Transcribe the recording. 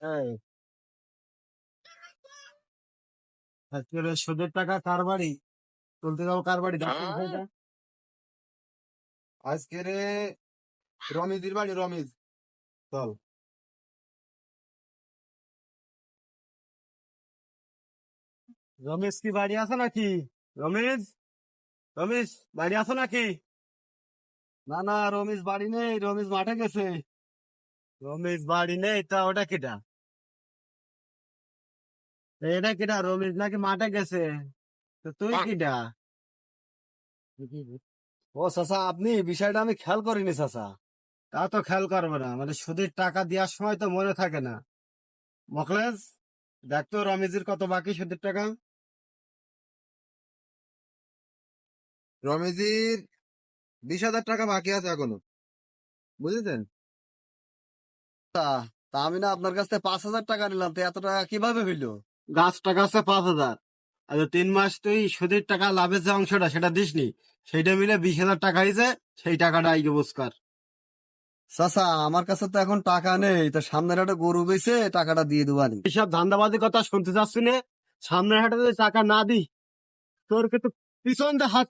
ওই সুদের টাকা কার বাড়ি? তুলতে যাব কার বাড়ি? আজকে রে রমিজের বাড়ি রমিজ চল। রমেশ কি বাড়ি আছে নাকি? রমেশ? রমেশ বাড়ি আছো নাকি? না না রমেশ বাড়ি নেই রমেশ মাঠে গেছে। রমেশ বাড়ি নেই তা ওটা কিটা এটা কিটা রমেশ নাকি মাঠে গেছে? তো তুই কিটা ও চাচা আপনি বিষয়টা আমি খেয়াল করিনি চাচা। তা তো খেয়াল করব না মানে সুদের টাকা দেওয়ার সময় তো মনে থাকে না। মকলেস দেখতো রমেশের কত বাকি সুদের টাকা। রমিজির বিশ হাজার টাকা বাকি আছে এখনও বুঝেছেন? তা আমি না আপনার কাছ থেকে পাঁচ হাজার টাকা নিলাম তো এত টাকা কীভাবে হইল? গাছ টাকা আছে পাঁচ হাজার। আর তিন মাস তুই সুদের টাকা লাভের যে অংশটা সেটা দিসনি সেইটা মিলে বিশ হাজার টাকা হয়েছে সেই টাকাটা আইগে বুঝকার। চাচা আমার কাছে তো এখন টাকা নেই তো সামনের হাটে গরু বেছে টাকাটা দিয়ে দেবো দেবানি এইসব ধান্দাবাজি কথা শুনতে চাচ্ছি না সামনের হাটে যদি টাকা না দি তোর কিন্তু পিছন হাত